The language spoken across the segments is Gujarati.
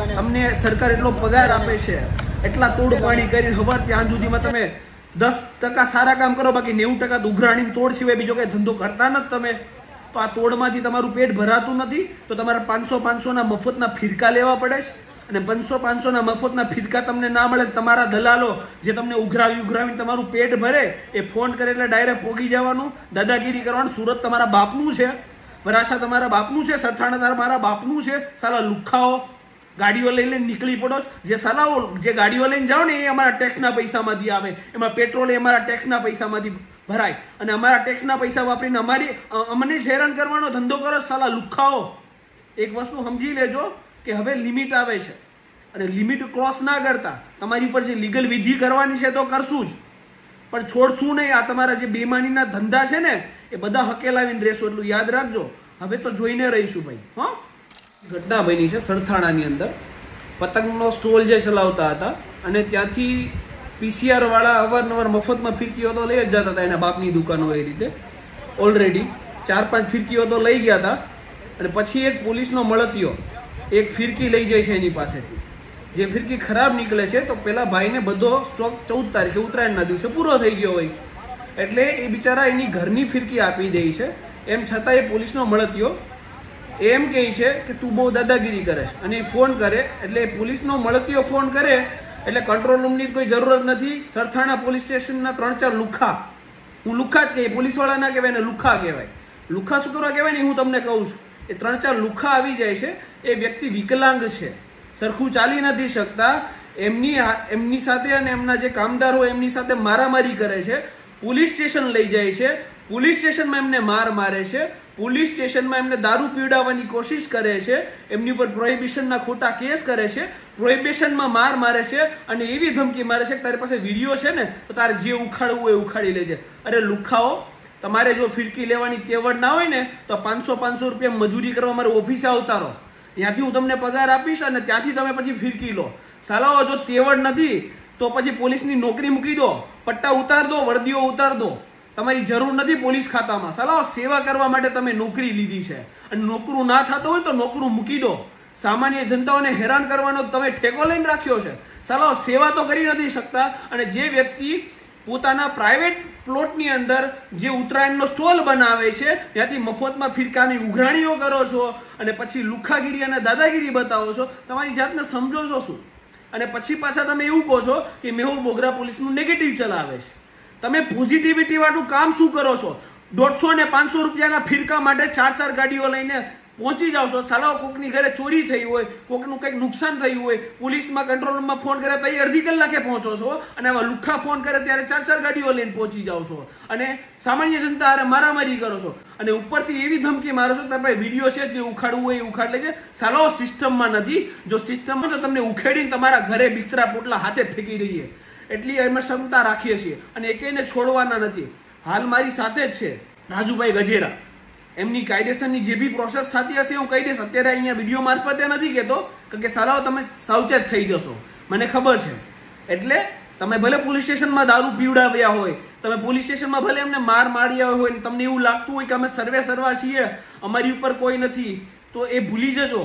અમને સરકાર એટલો પગાર આપે છે, એટલા તોડ પાણી કરી ખબર ત્યાં સુધીમાં તમે દસ ટકા સારા કામ કરો, બાકી નેવું ટકા દુઘરાણી તોડ સિવાય બીજો કઈ ધંધો કરતા નથી તમે. તો આ તોડમાંથી તમારું પેટ ભરાતું નથી, તો તમારે પાંચસો પાંચસોના મફતના ફિરકા લેવા પડે છે. અને પાંચસો પાંચસોના મફતના ફિરકા તમને ના મળે તમારા દલાલો જે તમને ઉઘરાવી ઉઘરાવીને તમારું પેટ ભરે, એ ફોન કરે એટલે ડાયરેક્ટ પોગી જવાનું. દાદાગીરી કરવાનું. સુરત તમારા બાપનું છે. વરાછા તમારા બાપનું છે. સરથાણા તમારા બાપનું છે. સારા લુખાઓ. ગાડીઓ લઈને નીકળી પડો જે સલાહો, જે ગાડીઓ લઈને જાઓ ને એ અમારા ટેક્સના પૈસામાંથી આવે. એમાં પેટ્રોલ એ અમારા ટેક્સના પૈસામાંથી ભરાય. અને અમારા ટેક્સના પૈસા વાપરીને અમારી અમને જ હેરાન કરવાનો ધંધો કરો સલાહ સાલા લુખાઓ. એક વસ્તુ સમજી લેજો કે હવે લિમિટ આવે છે. અને લિમિટ ક્રોસ ના કરતા. તમારી ઉપર જે લીગલ વિધિ કરવાની છે તો કરશું જ. પણ છોડશું નહીં. આ તમારા જે બેમાનીના ધંધા છે ને, એ બધા હકેલાવીને રહેશો. એટલું યાદ રાખજો. હવે તો જોઈને રહીશું ભાઈ, હા? ઘટના બની છે સરથાણાની અંદર. પતંગનો સ્ટોલ જે ચલાવતા હતા અને ત્યાંથી પીસીઆરવાળા અવારનવાર મફતમાં ફિરકીઓ તો લઈ જ જતા હતા. એના બાપની દુકાનો એ રીતે. ઓલરેડી ચાર પાંચ ફિરકીઓ તો લઈ ગયા હતા. અને પછી એક પોલીસનો મળતિયો. એક ફિરકી લઈ જાય છે એની પાસેથી. જે ફિરકી ખરાબ નીકળે છે તો પેલા ભાઈને બધો સ્ટોક ચૌદ તારીખે ઉત્તરાયણના દિવસે પૂરો થઈ ગયો હોય. એટલે એ બિચારા એની ઘરની ફિરકી આપી દે છે. એમ છતાં એ પોલીસનો મળતિયો એમ કહે છે કે તું બહુ દાદાગીરી કરે છે. અને એ ફોન કરે, એટલે પોલીસનો મળતીઓ ફોન કરે, એટલે કંટ્રોલ રૂમની કોઈ જરૂરત નથી. સરથાણા પોલીસ સ્ટેશનના ત્રણ ચાર લુખા. હું લુખા જ કહીએ પોલીસવાળા ના કહેવાય ને લુખા કહેવાય. લુખા શું કરવા કહેવાય ને હું તમને કહું છું. એ ત્રણ ચાર લુખા આવી જાય છે, એ વ્યક્તિ વિકલાંગ છે. સરખું ચાલી નથી શકતા. એમની એમની સાથે અને એમના જે કામદાર એમની સાથે મારામારી કરે છે. પોલીસ સ્ટેશન લઈ જાય છે. પોલીસ સ્ટેશનમાં એમને માર મારે છે. પોલીસ સ્ટેશનમાં એમને દારૂ પીવડાવવાની કોશિશ કરે છે, એમની ઉપર પ્રોહિબિશનના ખોટા કેસ કરે છે, પ્રોહિબિશનમાં માર મારે છે અને એવી ધમકી મારે છે કે તારી પાસે વીડિયો છે ને, તો તારે જે ઉખાડવું એ ઉખાડી લેજે. અરે લુખાઓ, તમારે જો ફિરકી લેવાની તેવડ ના હોય ને, તો પાંચસો પાંચસો રૂપિયા મજૂરી કરવા મારે ઓફિસે આવતારો. ત્યાંથી હું તમને પગાર આપીશ અને ત્યાંથી તમે પછી ફિરકી લો. સાલાઓ, જો તેવડ નથી, તો પછી પોલીસની નોકરી મૂકી દો, પટ્ટા ઉતાર દો, વર્દીઓ ઉતાર દો. તમારી જરૂર નથી પોલીસ ખાતામાં. સલાહ સેવા કરવા માટે તમે નોકરી લીધી છે. અને નોકરું ના થતું હોય તો નોકરું મૂકી દો. સામાન્ય જનતાઓને હેરાન કરવાનો તમે ઠેકો લઈને રાખ્યો છે. સલાહ સેવા તો કરી નથી શકતા. અને જે વ્યક્તિ પોતાના પ્રાઇવેટ પ્લોટની અંદર જે ઉત્તરાયણનો સ્ટોલ બનાવે છે, ત્યાંથી મફતમાં ફિરકાની ઉઘરાણીઓ કરો છો અને પછી લુખાગીરી અને દાદાગીરી બતાવો છો, તમારી જાતને સમજો છો શું? અને પછી પાછા તમે એવું કહો છો કે મેહુલ બોગરા પોલીસનું નેગેટિવ ચલાવે છે. તમે પોઝિટિવિટી વાળું કામ શું કરો છો? દોઢસો ને પાંચસો રૂપિયાના ફિરકા માટે ચાર ચાર ગાડીઓ લઈને પહોંચી જાવ છો. સાલાઓ કોકની ઘરે ચોરી થઈ હોય, કોકનું કંઈક નુકસાન થયું હોય, પોલીસમાં કંટ્રોલ રૂમમાં ફોન કરે તો એ અડધી કલાકે પહોંચો છો અને આવા લુખ્ખા ફોન કરે ત્યારે ચાર ચાર ગાડીઓ લઈને પહોંચી જાવ છો. અને સામાન્ય જનતા હારે મારામારી કરો છો. અને ઉપરથી એવી ધમકી મારો છો તમે વીડિયો છે જે ઉખાડવું હોય એ ઉખાડ લેજે સાલાઓ સિસ્ટમમાં નથી. જો સિસ્ટમમાં તો તમને ઉખેડીને તમારા ઘરે બિસ્તરા પોટલા હાથે ફેંકી દઈએ. એટલી અમે ક્ષમતા રાખીએ છીએ અને એકેયને છોડવાના નથી. હાલ મારી સાથે જ છે રાજુભાઈ ગજેરા. એમની કાયદેસરની જે બી પ્રોસેસ થતી હશે હું કહી દઈશ. અત્યારે અહીંયા વીડિયો મારફતે નથી કહેતો કે સલાહ તમે સાવચેત થઈ જશો. મને ખબર છે. એટલે તમે ભલે પોલીસ સ્ટેશનમાં દારૂ પીવડાવ્યા હોય, તમે પોલીસ સ્ટેશનમાં ભલે એમને માર માર્યા હોય તમને એવું લાગતું હોય કે અમે સર્વે સર્વા છીએ, અમારી ઉપર કોઈ નથી, તો એ ભૂલી જજો.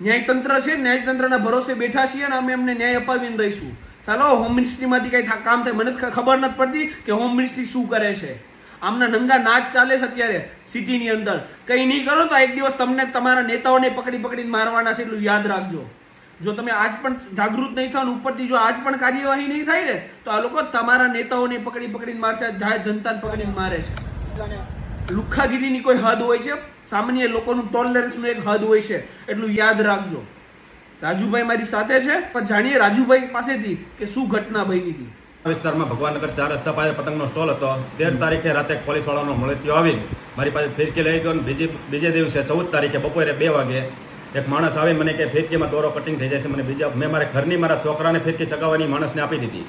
ન્યાયતંત્ર છે, ન્યાયતંત્રના ભરોસે બેઠા છીએ અને અમે એમને ન્યાય અપાવીને રહીશું. ચાલો હોમ મિનિસ્ટ્રીમાંથી કંઈ કામ થાય, મને ખબર નથી પડતી કે હોમ મિનિસ્ટ્રી શું કરે છે. આમના નંગા નાચ ચાલે છે અત્યારે સિટીની અંદર. કંઈ નહીં કરો તો એક દિવસ તમને તમારા નેતાઓને પકડી પકડીને મારવાના છે એટલું યાદ રાખજો. જો તમે આજ પણ જાગૃત નહીં થાવ ઉપરથી જો આજ પણ કાર્યવાહી નહીં થાય ને, તો આ લોકો તમારા નેતાઓને પકડી પકડીને મારશે જનતાને પકડીને મારે છે. લુખ્ખાગીરીની કોઈ હદ હોય છે? સામાન્ય લોકોનું ટોલરન્સનું એક હદ હોય છે. એટલું યાદ રાખજો. રાજુભાઈ મારી સાથે છે પણ જાણીએ રાજુભાઈ પાસેથી કે શું ઘટના બની હતી? વિસ્તારમાં ભગવાનનગર ચાર રસ્તા પાસે પતંગનો સ્ટોલ હતો. તેર તારીખે રાતે એક પોલીસવાળાનો મળતિયો આવી મારી પાસે ફિરકી લઈ ગયો બીજી બીજે દિવસે ચૌદ તારીખે બપોરે બે વાગે એક માણસ આવી મને કે ફિરકીમાં દોરો કટિંગ થઈ જશે. મને બીજા મેં મારા ઘરની મારા છોકરાને ફિરકી ચગાવવાની માણસને આપી દીધી.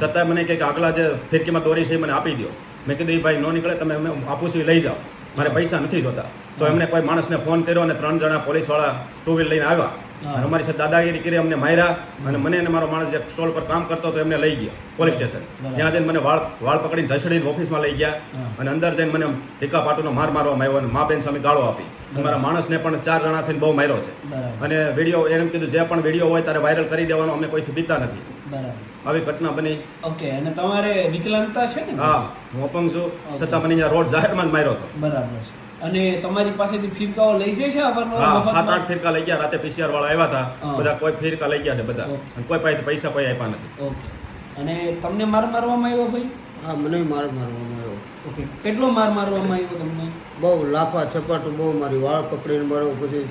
છતાં મને કે આગલા જે ફિરકીમાં દોરી છે એ મને આપી દો મેં કીધું એ ભાઈ ન નીકળે તમે અમે આપું છું લઈ જાઓ. મારે પૈસા નથી જોતા. તો એમણે કોઈ માણસને ફોન કર્યો અને ત્રણ જણા પોલીસવાળા ટુ વ્હીલ લઈને આવ્યા. અને અમારી સાથે દાદાગીરી કરી અમને માર્યા. અને મને અને મારો માણસ જે સ્ટોલ પર કામ કરતો હતો એમને લઈ ગયા પોલીસ સ્ટેશન ત્યાં જઈને મને વાળ વાળ પકડીને ધસડીને ઓફિસમાં લઈ ગયા. અને અંદર જઈને મને ટીકા પાટુનો માર મારવામાં આવ્યો અને મા બેન સામે ગાળો આપી. અમારા મારા માણસને પણ ચાર જણા થઈને બહુ માર્યો છે. અને વીડિયો એમ કીધું જે પણ વીડિયો હોય ત્યારે વાયરલ કરી દેવાનો અમે કોઈથી બીતા નથી. બરાબર. આવી ઘટના બની. ઓકે અને તમારે વિકલાંગતા છે ને? હા હું અપંગ છું. છતાં મને અહીંયા રોડ જાહેરમાં જ માર્યો હતો. બરાબર છે. અને તમારી પાસેથી ફિરકાઓ લઈ જાય છે સાત આઠ ફિરકા લઈ ગયા. રાતે પીસીઆર વાળા આવ્યા હતા. બધા કોઈ ફિરકા લઈ ગયા છે બધા. કોઈ પાસે પૈસા કોઈ આપ્યા નથી. ઓકે અને તમને માર મારવામાં આવ્યો ભાઈ? હા મને માર મારવામાં આવ્યો. ઓકે કેટલો માર મારવામાં આવ્યો તમને? બહુ લાફા છપાટું બહુ મારી વાળ પકડીને મારો પછી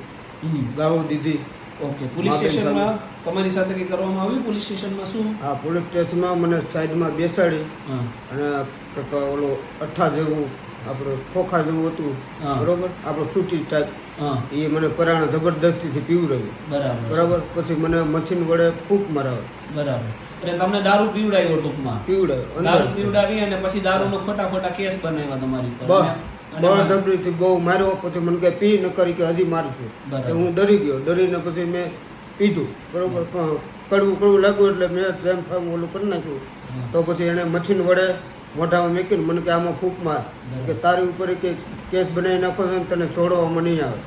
ગાળો દીધી. ઓકે પોલીસ સ્ટેશનમાં તમારી સાથે કંઈ કરવામાં આવ્યું? પોલીસ સ્ટેશનમાં શું? હા પોલીસ સ્ટેશનમાં મને સાઈડમાં બેસાડી અને ઓલો અઠ્ઠા જેવું આપણે ખોખા જેવું હતું બરોબર? આપણે ફ્રૂટી ટાઈપ. એ મને પરાણે જબરદસ્તીથી પીવડાવ્યું બરાબર. બરાબર? પછી મને મશીન વડે ફૂંક મરાવે બરાબર. એટલે તમને દારૂ પીવડાવ્યો ટૂંકમાં? પીવડાવ્યો દારૂ પીવડાવી અને પછી દારૂનો ખોટા ખોટા કેસ બનાવ્યા તમારી પર બળજબરીથી બહુ માર્યો પછી મને કે પી ન કરી કે હજી મારશું છું. એટલે હું ડરી ગયો. ડરીને પછી મેં પીધું. બરોબર પણ કડવું કડવું લાગ્યું એટલે મેં જેમ ફામ ઓલું કરી નાખ્યું. તો પછી એને મશીન વડે મોઢામાં મેકીને મને કે આમાં ફૂંક માર. કે તારી ઉપર કે કેસ બનાવી નાખો છે તને છોડવામાં નહીં આવે.